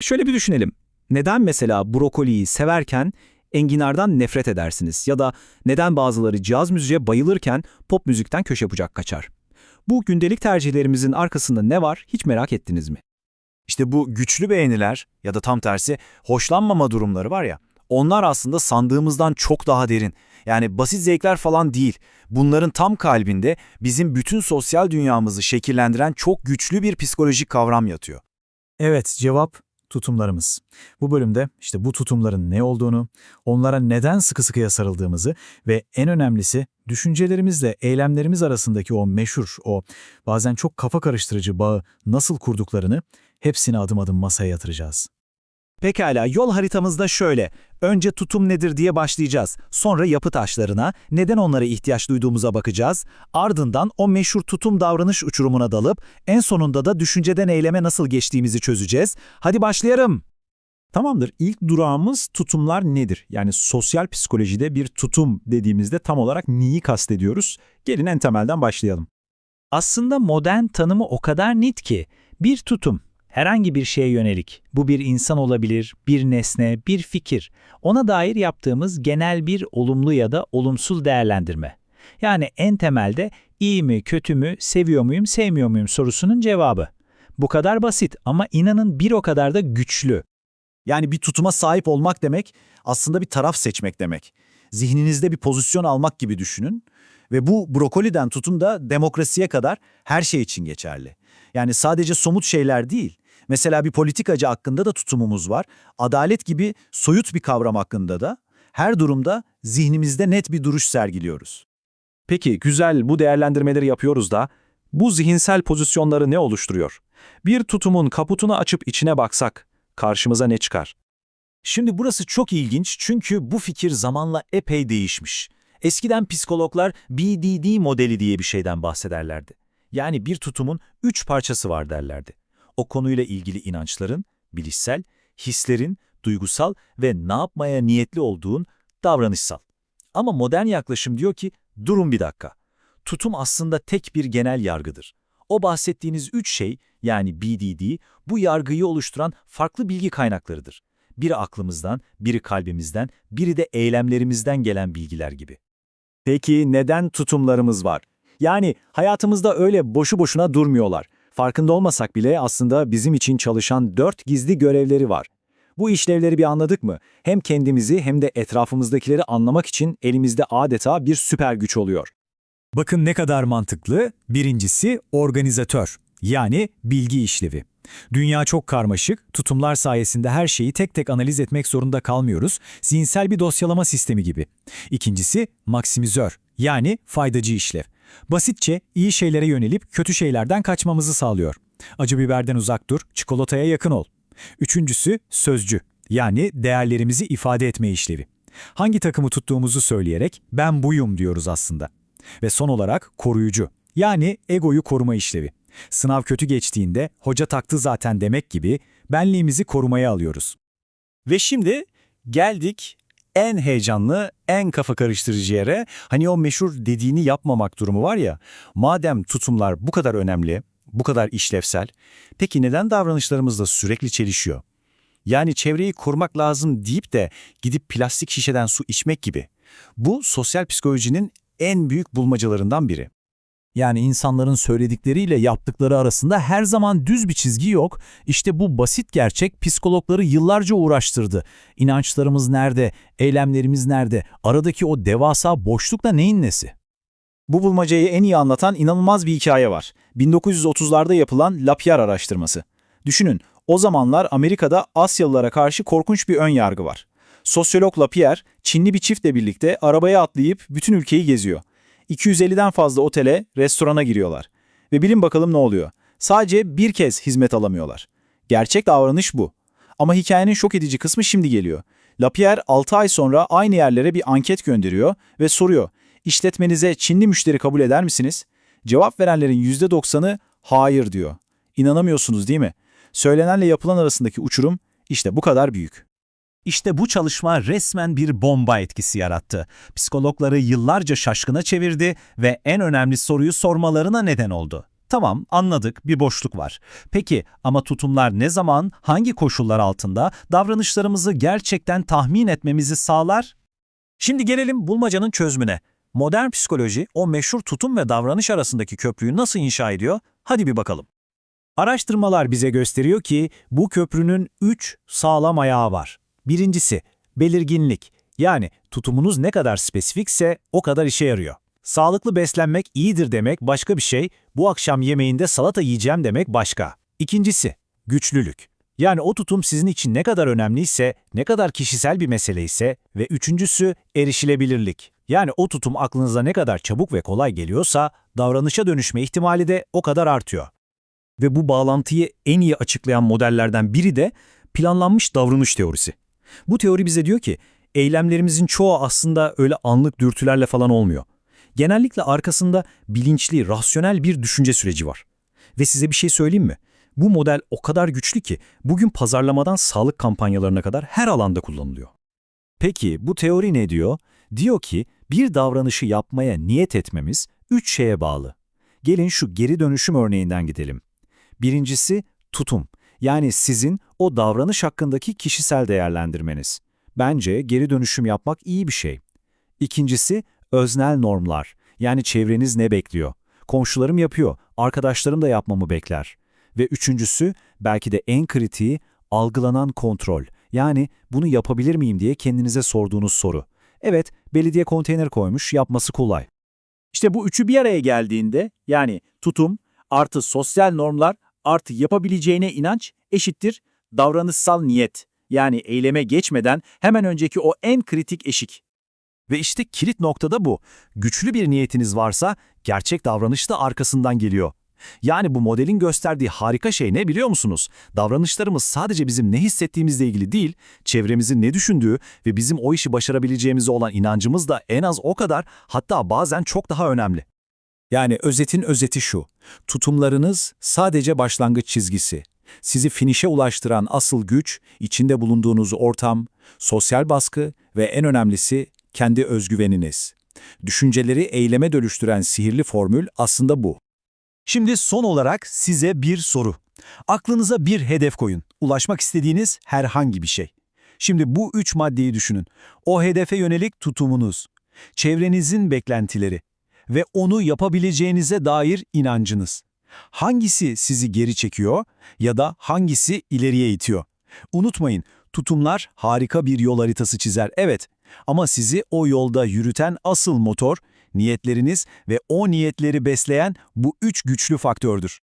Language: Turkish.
Şöyle bir düşünelim. Neden mesela brokoliyi severken enginardan nefret edersiniz? Ya da neden bazıları caz müziğe bayılırken pop müzikten köşe bucak kaçar? Bu gündelik tercihlerimizin arkasında ne var hiç merak ettiniz mi? İşte bu güçlü beğeniler ya da tam tersi hoşlanmama durumları var ya, onlar aslında sandığımızdan çok daha derin. Yani basit zevkler falan değil. Bunların tam kalbinde bizim bütün sosyal dünyamızı şekillendiren çok güçlü bir psikolojik kavram yatıyor. Evet, cevap tutumlarımız. Bu bölümde işte bu tutumların ne olduğunu, onlara neden sıkı sıkıya sarıldığımızı ve en önemlisi düşüncelerimizle eylemlerimiz arasındaki o meşhur, o bazen çok kafa karıştırıcı bağı nasıl kurduklarını hepsini adım adım masaya yatıracağız. Pekala, yol haritamızda şöyle. Önce tutum nedir diye başlayacağız. Sonra yapı taşlarına, neden onlara ihtiyaç duyduğumuza bakacağız. Ardından o meşhur tutum davranış uçurumuna dalıp en sonunda da düşünceden eyleme nasıl geçtiğimizi çözeceğiz. Hadi başlayalım. Tamamdır. İlk durağımız tutumlar nedir? Yani sosyal psikolojide bir tutum dediğimizde tam olarak neyi kastediyoruz? Gelin en temelden başlayalım. Aslında modern tanımı o kadar net ki bir tutum, herhangi bir şeye yönelik. Bu bir insan olabilir, bir nesne, bir fikir. Ona dair yaptığımız genel bir olumlu ya da olumsuz değerlendirme. Yani en temelde iyi mi, kötü mü, seviyor muyum, sevmiyor muyum sorusunun cevabı. Bu kadar basit ama inanın bir o kadar da güçlü. Yani bir tutuma sahip olmak demek aslında bir taraf seçmek demek. Zihninizde bir pozisyon almak gibi düşünün ve bu brokoliden tutun da demokrasiye kadar her şey için geçerli. Yani sadece somut şeyler değil. Mesela bir politikacı hakkında da tutumumuz var. Adalet gibi soyut bir kavram hakkında da her durumda zihnimizde net bir duruş sergiliyoruz. Peki güzel bu değerlendirmeleri yapıyoruz da bu zihinsel pozisyonları ne oluşturuyor? Bir tutumun kaputunu açıp içine baksak karşımıza ne çıkar? Şimdi burası çok ilginç çünkü bu fikir zamanla epey değişmiş. Eskiden psikologlar BDD modeli diye bir şeyden bahsederlerdi. Yani bir tutumun üç parçası var derlerdi. O konuyla ilgili inançların, bilişsel, hislerin, duygusal ve ne yapmaya niyetli olduğun davranışsal. Ama modern yaklaşım diyor ki, durun bir dakika. Tutum aslında tek bir genel yargıdır. O bahsettiğiniz üç şey, yani BDD, bu yargıyı oluşturan farklı bilgi kaynaklarıdır. Biri aklımızdan, biri kalbimizden, biri de eylemlerimizden gelen bilgiler gibi. Peki neden tutumlarımız var? Yani hayatımızda öyle boşu boşuna durmuyorlar. Farkında olmasak bile aslında bizim için çalışan dört gizli görevleri var. Bu işlevleri bir anladık mı? Hem kendimizi hem de etrafımızdakileri anlamak için elimizde adeta bir süper güç oluyor. Bakın ne kadar mantıklı. Birincisi organizatör, yani bilgi işlevi. Dünya çok karmaşık, tutumlar sayesinde her şeyi tek tek analiz etmek zorunda kalmıyoruz, zihinsel bir dosyalama sistemi gibi. İkincisi maksimizör, yani faydacı işlev. Basitçe iyi şeylere yönelip kötü şeylerden kaçmamızı sağlıyor. Acı biberden uzak dur, çikolataya yakın ol. Üçüncüsü sözcü, yani değerlerimizi ifade etme işlevi. Hangi takımı tuttuğumuzu söyleyerek ben buyum diyoruz aslında. Ve son olarak koruyucu, yani egoyu koruma işlevi. Sınav kötü geçtiğinde hoca taktı zaten demek gibi benliğimizi korumaya alıyoruz. Ve şimdi geldik en heyecanlı, en kafa karıştırıcı yere, hani o meşhur dediğini yapmamak durumu var ya, madem tutumlar bu kadar önemli, bu kadar işlevsel, peki neden davranışlarımızda sürekli çelişiyor? Yani çevreyi korumak lazım deyip de gidip plastik şişeden su içmek gibi. Bu sosyal psikolojinin en büyük bulmacalarından biri. Yani insanların söyledikleriyle yaptıkları arasında her zaman düz bir çizgi yok. İşte bu basit gerçek psikologları yıllarca uğraştırdı. İnançlarımız nerede, eylemlerimiz nerede, aradaki o devasa boşlukla neyin nesi? Bu bulmacayı en iyi anlatan inanılmaz bir hikaye var. 1930'larda yapılan Lapierre araştırması. Düşünün, o zamanlar Amerika'da Asyalılara karşı korkunç bir ön yargı var. Sosyolog Lapierre, Çinli bir çiftle birlikte arabaya atlayıp bütün ülkeyi geziyor. 250'den fazla otele, restorana giriyorlar. Ve bilin bakalım ne oluyor. Sadece bir kez hizmet alamıyorlar. Gerçek davranış bu. Ama hikayenin şok edici kısmı şimdi geliyor. Lapierre 6 ay sonra aynı yerlere bir anket gönderiyor ve soruyor. İşletmenize Çinli müşteri kabul eder misiniz? Cevap verenlerin %90'ı hayır diyor. İnanamıyorsunuz değil mi? Söylenenle yapılan arasındaki uçurum işte bu kadar büyük. İşte bu çalışma resmen bir bomba etkisi yarattı. Psikologları yıllarca şaşkına çevirdi ve en önemli soruyu sormalarına neden oldu. Tamam, anladık, bir boşluk var. Peki ama tutumlar ne zaman, hangi koşullar altında davranışlarımızı gerçekten tahmin etmemizi sağlar? Şimdi gelelim bulmacanın çözümüne. Modern psikoloji o meşhur tutum ve davranış arasındaki köprüyü nasıl inşa ediyor? Hadi bir bakalım. Araştırmalar bize gösteriyor ki bu köprünün üç sağlam ayağı var. Birincisi, belirginlik. Yani tutumunuz ne kadar spesifikse o kadar işe yarıyor. Sağlıklı beslenmek iyidir demek başka bir şey, bu akşam yemeğinde salata yiyeceğim demek başka. İkincisi, güçlülük. Yani o tutum sizin için ne kadar önemliyse, ne kadar kişisel bir mesele ise ve üçüncüsü erişilebilirlik. Yani o tutum aklınıza ne kadar çabuk ve kolay geliyorsa davranışa dönüşme ihtimali de o kadar artıyor. Ve bu bağlantıyı en iyi açıklayan modellerden biri de planlanmış davranış teorisi. Bu teori bize diyor ki eylemlerimizin çoğu aslında öyle anlık dürtülerle falan olmuyor. Genellikle arkasında bilinçli, rasyonel bir düşünce süreci var. Ve size bir şey söyleyeyim mi? Bu model o kadar güçlü ki bugün pazarlamadan sağlık kampanyalarına kadar her alanda kullanılıyor. Peki bu teori ne diyor? Diyor ki bir davranışı yapmaya niyet etmemiz üç şeye bağlı. Gelin şu geri dönüşüm örneğinden gidelim. Birincisi tutum. Yani sizin o davranış hakkındaki kişisel değerlendirmeniz. Bence geri dönüşüm yapmak iyi bir şey. İkincisi öznel normlar. Yani çevreniz ne bekliyor? Komşularım yapıyor, arkadaşlarım da yapmamı bekler. Ve üçüncüsü, belki de en kritiği, algılanan kontrol. Yani bunu yapabilir miyim diye kendinize sorduğunuz soru. Evet, belediye konteyner koymuş, yapması kolay. İşte bu üçü bir araya geldiğinde, yani tutum, artı sosyal normlar, artı yapabileceğine inanç eşittir davranışsal niyet. Yani eyleme geçmeden hemen önceki o en kritik eşik. Ve işte kilit noktada bu. Güçlü bir niyetiniz varsa gerçek davranış da arkasından geliyor. Yani bu modelin gösterdiği harika şey ne biliyor musunuz? Davranışlarımız sadece bizim ne hissettiğimizle ilgili değil, çevremizin ne düşündüğü ve bizim o işi başarabileceğimize olan inancımız da en az o kadar hatta bazen çok daha önemli. Yani özetin özeti şu, tutumlarınız sadece başlangıç çizgisi. Sizi finişe ulaştıran asıl güç, içinde bulunduğunuz ortam, sosyal baskı ve en önemlisi kendi özgüveniniz. Düşünceleri eyleme dönüştüren sihirli formül aslında bu. Şimdi son olarak size bir soru. Aklınıza bir hedef koyun. Ulaşmak istediğiniz herhangi bir şey. Şimdi bu üç maddeyi düşünün. O hedefe yönelik tutumunuz, çevrenizin beklentileri ve onu yapabileceğinize dair inancınız. Hangisi sizi geri çekiyor ya da hangisi ileriye itiyor? Unutmayın, tutumlar harika bir yol haritası çizer, evet. Ama sizi o yolda yürüten asıl motor, niyetleriniz ve o niyetleri besleyen bu üç güçlü faktördür.